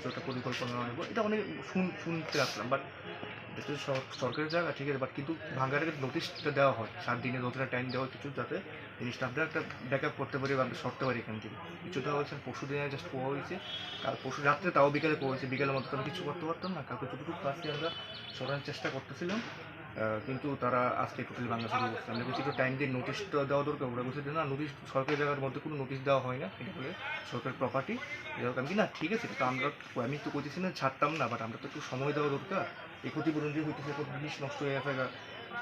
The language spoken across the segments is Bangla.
কিছু একটা পরিকল্পনা নেব। এটা অনেক শুন, শুনতে আসলাম বাট এটা সরকারের জায়গা, ঠিক আছে বাট কিন্তু ভাঙ্গার আগে নোটিশটা দেওয়া হয়, সাত দিনে নতুন টাইম দেওয়া কিছু, যাতে জিনিসটা আমরা একটা ব্যাক আপ করতে পারি বা আমরা সরতে পারি এখান থেকে। কিছু দেওয়া হয়েছে, পরশু দিনে জাস্ট পোয়া হয়েছে কাল পরশু, রাত্রে তাও বিকেলে পোয়া হয়েছে বিকেলের মধ্যে আমি কিছু করতে পারতাম না, কালকে যতটুকু পারছি আমরা, সরানোর চেষ্টা করতেছিলাম। কিন্তু তারা আজকে টোটালি বাংলা শুরু করছে। আমরা বলছি টাইম দিয়ে নোটিশটা দেওয়া দরকার। ওরা বলছে না নোটিশ সরকারি জায়গার মধ্যে কোনো নোটিশ দেওয়া হয় না। এটা হলে সরকারি প্রপার্টি আমি কি? না, ঠিক আছে তো আমরা, আমি তো কইতেছি না, ছাড়তাম না বাট আমরা তো একটু সময় দেওয়া দরকার। এই ক্ষতিপূরণ যে হইতেছে, কত জিনিস নষ্ট হয়ে গেছে,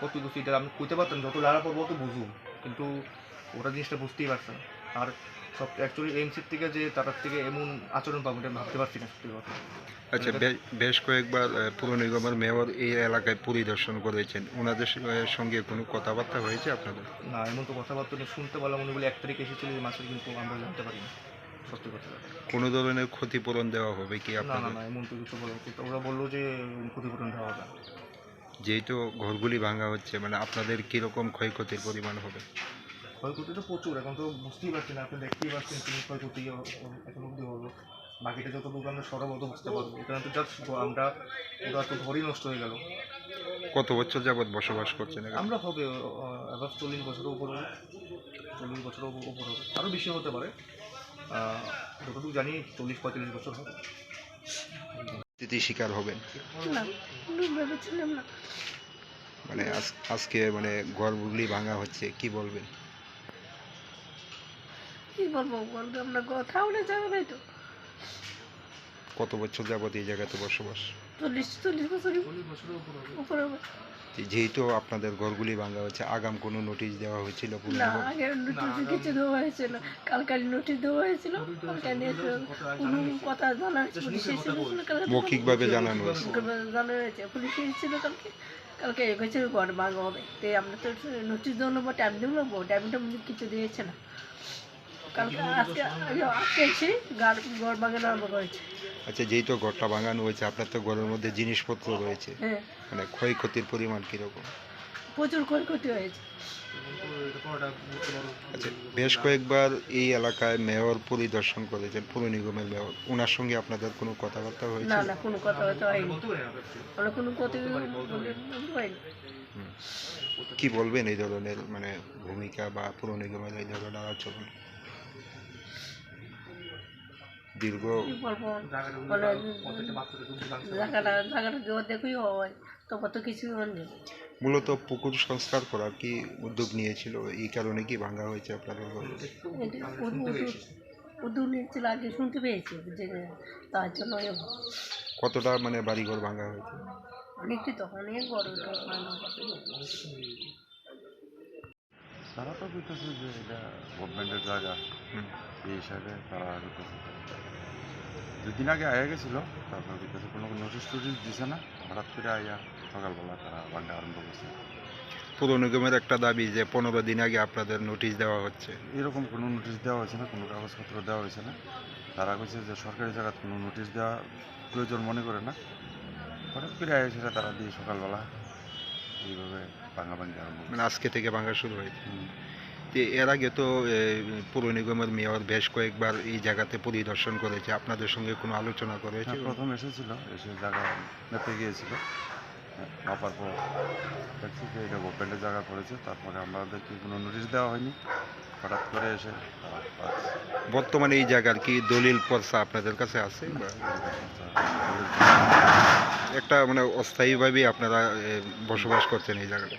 কত কিছু, এটা আমি কইতে পারতাম, যত লাড়া পড়ব তো বুঝুন কিন্তু ওরা জিনিসটা বুঝতেই পারছে না। আর সব অ্যাকচুয়ালি এমসির থেকে যে তার থেকে এমন আচরণ পাবো এটা ভাবতে পারছি না সত্যি কথা। আচ্ছা বেশ কয়েকবার পুর নিগমের মেয়র এই এলাকায় পরিদর্শন করেছেন। ওনাদের সঙ্গে কোনো কথাবার্তা হয়েছে আপনাদের? না এমন তো কথাবার্তা নেই। শুনতে পারলাম উনি বলে এক তারিখ এসেছিল এই মাসের কিন্তু আমরা জানতে পারি না। সত্যি কথা কোনো ধরনের ক্ষতিপূরণ দেওয়া হবে কি না না না এমন তো কিছু বলা না। ওরা বলল যে ক্ষতিপূরণ দেওয়া হবে। যেহেতু ঘরগুলি ভাঙা হচ্ছে মানে আপনাদের কীরকম ক্ষয়ক্ষতির পরিমাণ হবে? ক্ষয়ক্ষতি তো প্রচুর এখন তো বুঝতেই পারছি না আপনি দেখতেই পাচ্ছেন তুমি ক্ষয়ক্ষতি এখন অব্দি হলো। বাকিটা যতটুকু আমরা সরব অত বুঝতে পারব। এখানে তো জাস্ট আমরা ওরা তো ঘরই নষ্ট হয়ে গেল। কত বছর যাবৎ বসবাস করছেন আমরা হবে অ্যাভাব চল্লিশ বছরের উপর হবে। চল্লিশ বছরের উপর হবে। আরও বেশি হতে পারে। যতটুকু জানি চল্লিশ পঁয়তাল্লিশ বছর হবে। স্থিতি শিকার হবেন। মানে আজ- আজকে মানে ঘরগুলি ভাঙা হচ্ছে কি বলবেন? কি বলব বলব আমরা কথা উঠে যাবে তো। কত বছর যাবৎ এই জায়গাতে বসবাস? চল্লিশ চল্লিশ বছরের উপর। যেহেতু আপনাদের ঘরগুলি ভাঙা হচ্ছে আগাম কোনো নোটিশ দেওয়া হয়েছিল না? আগে নোটিশ কিছু দেওয়া হয়েছিল। কালকারি নোটিশ দেওয়া হয়েছিল। কালকারি কোনো কথা জানা হয়েছে পুলিশ এসেছিল কালকে মৌখিকভাবে জানানো হয়েছে। জানা হয়েছে। পুলিশ এসেছিল কালকে। কালকে এগেছে ঘর ভাঙা হবে। তো আমরা তো নোটিশ দেওয়া নেব টাইম দেবো টাইমটা কিছু দিয়েছে না। আচ্ছা যেহেতু ঘরটা ভাঙানো হয়েছে আপনার তো ঘরের মধ্যে জিনিসপত্র রয়েছে। হ্যাঁ। মানে ক্ষয়ক্ষতির পরিমাণ কীরকম? প্রচুর ক্ষয়ক্ষতি হয়েছে। আচ্ছা বেশ কয়েকবার এই এলাকায় মেয়র পরিদর্শন করেছেন পুর নিগমের মেয়র। ওনার সঙ্গে আপনাদের কোনো কথাবার্তা হয়েছে? না না কোনো কথা হয়নি। বলতে পারি না actually। আমরা কোনো কথা হয়নি। কি বলবেন এই ধরনের মানে ভূমিকা বা পুর নিগমের এই ধরনের আচরণ? হয়নি মূলত পুকুর সংস্কার করার কি উদ্যোগ নিয়েছিল? এই কারণে কি ভাঙা হয়েছে আপনাদের ঘর? এটা উদু উদু উদু নিয়েছিল আগে শুনতে পেয়েছি যে তার জন্য কতটা মানে বাড়িঘর ভাঙা হয়েছে? অনেকটি তো অনেক বড়। তারা তো বুঝতেছে যে এটা গভর্নমেন্টের জায়গা। এই হিসাবে তারা বুঝতেছে দুদিন আগে আয়া গেছিল তারপর বুঝতেছে কোনো নোটিশ টোটিস দিছে না। হঠাৎ করে আয়া সকালবেলা তারা ভাঙা আরম্ভ করছে। পুর নিগমের একটা দাবি যে পনেরো দিন আগে আপনাদের নোটিশ দেওয়া হচ্ছে। এরকম কোনো নোটিশ দেওয়া হয়েছে না কোনো কাগজপত্র দেওয়া হয়েছে না। তারা কইছে যে সরকারি জায়গায় কোনো নোটিশ দেওয়া প্রয়োজন মনে করে না। হঠাৎ করে আয়া সেটা তারা দিয়ে সকালবেলা এইভাবে ভাঙা ভাঙি আরম্ভ মানে আজকে থেকে ভাঙা শুরু হয়েছে। এর আগে তো পৌর নিগমের মেয়র বেশ কয়েকবার এই জায়গাতে পরিদর্শন করেছে। আপনাদের সঙ্গে কোনো আলোচনা করেছে? হ্যাঁ প্রথম এসেছিল এসে জায়গা মেপে গিয়েছিল। হ্যাঁ, মাপার পর দেখছি যে এটা গভর্নমেন্টের জায়গা করেছে তারপরে আমাদেরকে কোনো নোটিশ দেওয়া হয়নি। হঠাৎ করে এসে বর্তমানে এই জায়গার কি দলিল পর্চা আপনাদের কাছে আছে একটা মানে অস্থায়ীভাবেই আপনারা বসবাস করছেন এই জায়গাটা।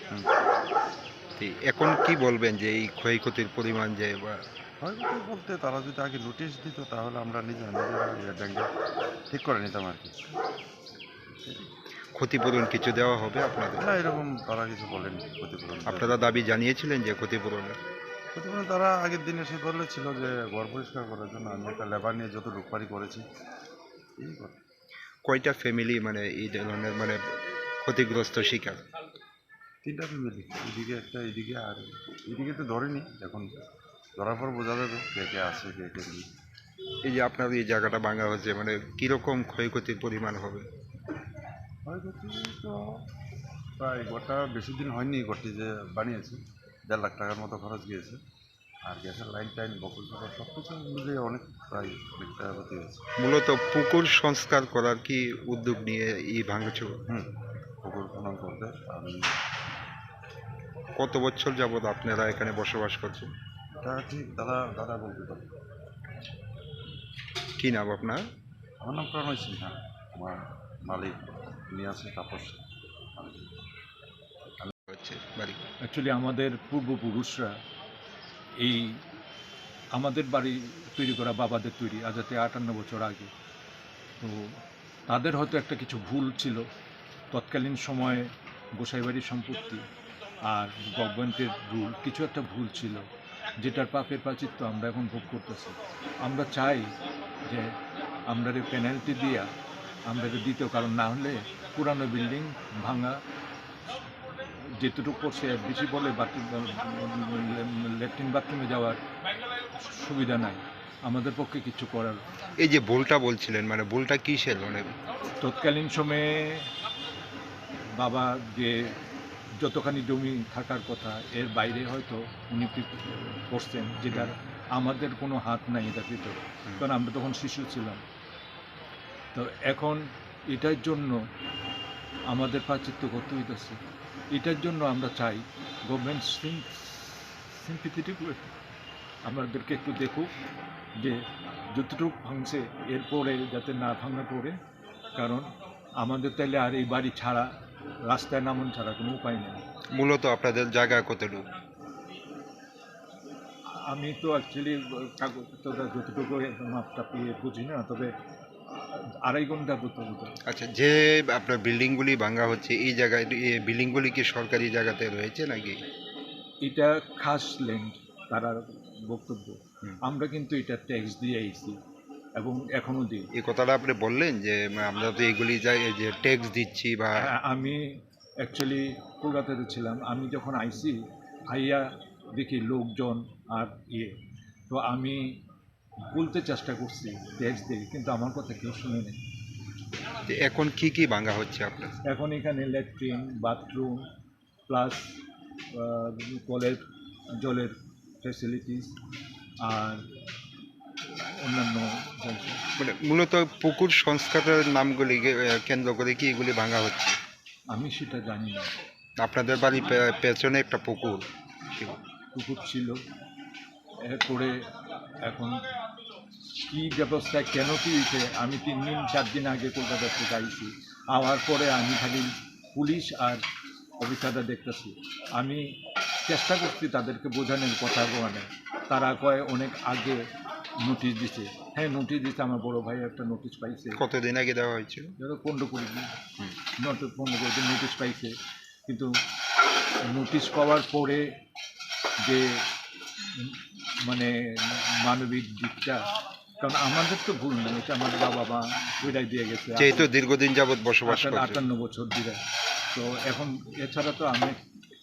এখন কি বলবেন যে এই ক্ষয়ক্ষতির পরিমাণ যে বা ক্ষয়ক্ষতি বলতে তারা যদি আগে নোটিশ দিত তাহলে আমরা নিজেরা নিজেরা ব্যাংকে ঠিক করে নিতাম আর কি। ক্ষতিপূরণ কিছু দেওয়া হবে আপনাদের? না এরকম তারা কিছু বলেনি ক্ষতিপূরণ আপনারা দাবি জানিয়েছিলেন যে ক্ষতিপূরণের? ক্ষতিপূরণ তারা আগের দিন এসে বলেছিল যে ঘর পরিষ্কার করার জন্য আমি একটা লেবার নিয়ে যত পারি করেছি এই কথা। কয়টা ফ্যামিলি মানে এই ধরনের মানে ক্ষতিগ্রস্ত শিকার? তিনটা ফ্যামিলি এদিকে একটা এদিকে আর এদিকে তো ধরেনি এখন ধরার পর বোঝা যাবে কে কে আছে কে কে নেই। এই যে আপনার এই জায়গাটা ভাঙা হচ্ছে মানে কীরকম ক্ষয়ক্ষতির পরিমাণ হবে? ক্ষয়ক্ষতি তো প্রায় গোটা বেশি দিন হয়নি ঘরটি যে বানিয়েছে। দেড় লাখ টাকার মতো খরচ গিয়েছে। আর গ্যাসের লাইন টাইন বকুল সব কিছু মিলিয়ে অনেক প্রায় অনেক টাকা ক্ষতি হয়েছে। মূলত পুকুর সংস্কার করার কি উদ্যোগ নিয়ে এই ভাঙচুর হুম পুকুর খনন করতে আমি কত বছর যাবৎ আপনারা এখানে বসবাস করছেন? এটা ঠিক দাদা দাদা বলতে পারি। কি নাম আপনার? আমার নাম প্রণয় সিনহা আমার মালিক। উনি আছে তাপস মালিক। হচ্ছে বাড়ি অ্যাকচুয়ালি আমাদের পূর্বপুরুষরা এই আমাদের বাড়ি তৈরি করা, বাবাদের তৈরি আজ থেকে আটান্ন বছর আগে। তো তাদের হয়তো একটা কিছু ভুল ছিল। তৎকালীন সময়ে গোসাইবাড়ির সম্পত্তি আর গভর্নমেন্টের রুল কিছু একটা ভুল ছিল, যেটার পাপের প্রাচিত্য আমরা এখন ভোগ করতেছি। আমরা চাই যে আমরা পেনাল্টি দিয়া আমরা দিতেও, কারণ না হলে পুরানো বিল্ডিং ভাঙা যেটুকু করছে বেশি বলে বাথরুম ল্যাট্রিন বাথরুমে যাওয়ার সুবিধা নাই। আমাদের পক্ষে কিছু করার এই যে ভুলটা বলছিলেন মানে ভুলটা কিসের? মানে তৎকালীন সময়ে বাবা যে যতখানি জমি থাকার কথা এর বাইরে হয়তো উনি করছেন যেটার আমাদের কোনো হাত নাই এটার ভিতরে। কারণ আমরা তখন শিশু ছিলাম। তো এখন এটার জন্য আমাদের প্রাচিত্য করতে হইতেছে। এটার জন্য আমরা চাই গভর্নমেন্ট সিম্পিথেটিক আমাদেরকে একটু দেখুক যে যতটুকু ভাঙছে এরপরে যাতে না ভাঙা পড়ে কারণ আমাদের তাইলে আর এই বাড়ি ছাড়া রাস্তায় নামন ছাড়া কোনো উপায় নেই। মূলত আপনাদের জায়গা কতটুকু? আমি তো অ্যাকচুয়ালি কাগজটা যতটুকু মাপটা পেয়ে বুঝি না তবে আড়াই ঘণ্টা হতো আচ্ছা যে আপনার বিল্ডিংগুলি ভাঙা হচ্ছে এই জায়গায় এই বিল্ডিংগুলি কি সরকারি জায়গাতে রয়েছে নাকি? এটা খাস ল্যান্ড তারা বক্তব্য। আমরা কিন্তু এটা ট্যাক্স দিয়ে আইছি এবং এখনও দিই। এই কথাটা আপনি বললেন যে আমরা তো এগুলি যাই যে ট্যাক্স দিচ্ছি বা হ্যাঁ, আমি অ্যাকচুয়ালি কলকাতাতে ছিলাম। আমি যখন আইছি আইয়া দেখি লোকজন আর ইয়ে। তো আমি বলতে চেষ্টা করছি ট্যাক্স দিই কিন্তু আমার কথা কেউ শুনে নেই। যে এখন কি কি ভাঙা হচ্ছে আপনার? এখন এখানে ল্যাট্রিন বাথরুম প্লাস কলের জলের ফ্যাসিলিটিস আর অন্যান্য। মানে মূলত পুকুর সংস্কারের নামগুলি কেন্দ্র করে কি এগুলি ভাঙা হচ্ছে? আমি সেটা জানি না। আপনাদের বাড়ির পেছনে একটা পুকুর পুকুর ছিল। এরপরে এখন কি ব্যবস্থা কেন কি হয়েছে আমি তিন দিন চার দিন আগে কলকাতা থেকে আইছি। আওয়ার পরে আমি খালি পুলিশ আর অফিসাররা দেখতেছি। আমি চেষ্টা করছি তাদেরকে বোঝানোর কথা বলানোর। তারা কয় অনেক আগে নোটিশ দিছে। হ্যাঁ নোটিশ দিছে আমার বড় ভাই একটা নোটিশ পাইছে। কতদিন আগে দেওয়া হয়েছিল? ধরো পনেরো কুড়ি দিন। পনেরো কুড়ি দিন নোটিশ পাইছে। কিন্তু নোটিশ পাওয়ার পরে যে মানে মানবিক দিকটা কারণ আমাদের তো ভুল নেই এটা আমার বাবা মা ওইটাই দিয়ে গেছে। যেহেতু দীর্ঘদিন যাবৎ বসবাস আটান্ন- বছর ধরে তো এখন এছাড়া তো আমি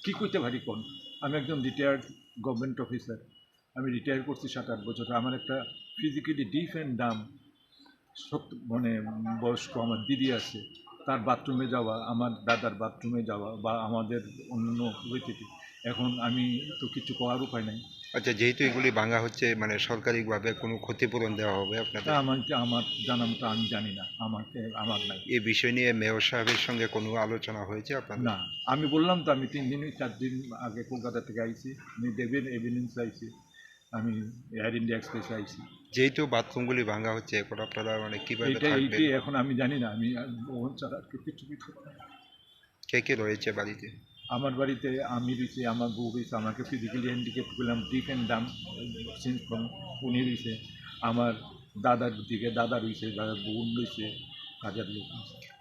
কী করতে পারি কোন? আমি একজন রিটায়ার্ড গভর্নমেন্ট অফিসার আমি রিটায়ার করছি সাত আট বছর। আমার একটা ফিজিক্যালি ডিফ অ্যান্ড ডাম সত্য মানে বয়স্ক আমার দিদি আছে। তার বাথরুমে যাওয়া আমার দাদার বাথরুমে যাওয়া বা আমাদের অন্য ব্যক্তিটি এখন আমি তো কিছু করার উপায় নাই। আচ্ছা যেহেতু এগুলি ভাঙা হচ্ছে মানে সরকারিভাবে কোনো ক্ষতিপূরণ দেওয়া হবে আপনাদের? আমার আমার জানা মতো আমি জানি না। আমাকে আমার নাই। এই বিষয় নিয়ে মেয়র সাহেবের সঙ্গে কোনো আলোচনা হয়েছে আপনাদের? না। আমি বললাম তো আমি তিন দিন চার দিন আগে কলকাতা থেকে আইছি। আমি দেবেন এভিডেন্স আইছি। আমি এয়ার ইন্ডিয়া এক্সপ্রেসে আইছি। যেহেতু বাথরুমগুলি ভাঙা হচ্ছে এখন আপনারা মানে কীভাবে এইটা এইটাই এখন আমি জানি না। আমি ওখান ছাড়া আর কিছু কিছু কে কে রয়েছে বাড়িতে? আমার বাড়িতে আমি রয়েছি আমার বউ রয়েছে আমাকে ফিজিক্যালি হ্যান্ডিক্যাপ করলাম deaf and dumb since from উনি রয়েছে আমার দাদার দিকে দাদা রয়েছে দাদার বোন রয়েছে হাজার লোক।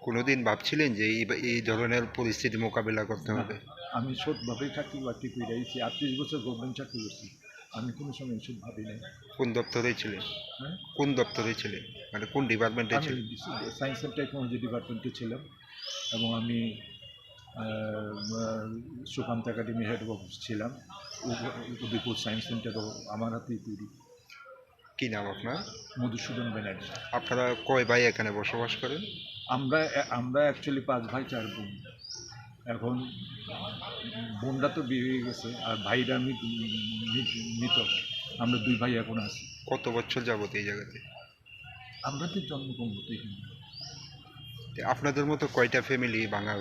কোনোদিন ভাবছিলেন যে এই এই ধরনের পরিস্থিতি মোকাবিলা করতে হবে? আমি সৎভাবেই চাকরি বাকরি করে আইছি আটত্রিশ বছর গভর্নমেন্ট চাকরি করছি আমি কোনো সময় এসব ভাবি নাই। কোন দপ্তরে ছিলেন? হ্যাঁ? কোন দপ্তরে ছিলেন? মানে কোন ডিপার্টমেন্টে ছিলেন? সায়েন্স অ্যান্ড টেকনোলজি ডিপার্টমেন্টে ছিলাম এবং আমি সুকান্ত একাডেমি হেড অফিস ছিলাম। উদ- উদয়পুর সায়েন্স সেন্টারও আমার হাতেই তৈরি। কি নাম আপনার? মধুসূদন ব্যানার্জি আপনারা কয় ভাই এখানে বসবাস করেন? আমরা আমরা অ্যাকচুয়ালি পাঁচ ভাই চার বোন। এখন বোনরা তো বিয়ে হয়ে গেছে আর ভাইরা মি- মি- মৃত। আমরা দুই ভাই এখন আছি। কত বছর যাবত এই জায়গাতে? আমাদের জন্মগ্রহণ এখানে। আপনাদের মতো কয়টা ফ্যামিলি ভাঙা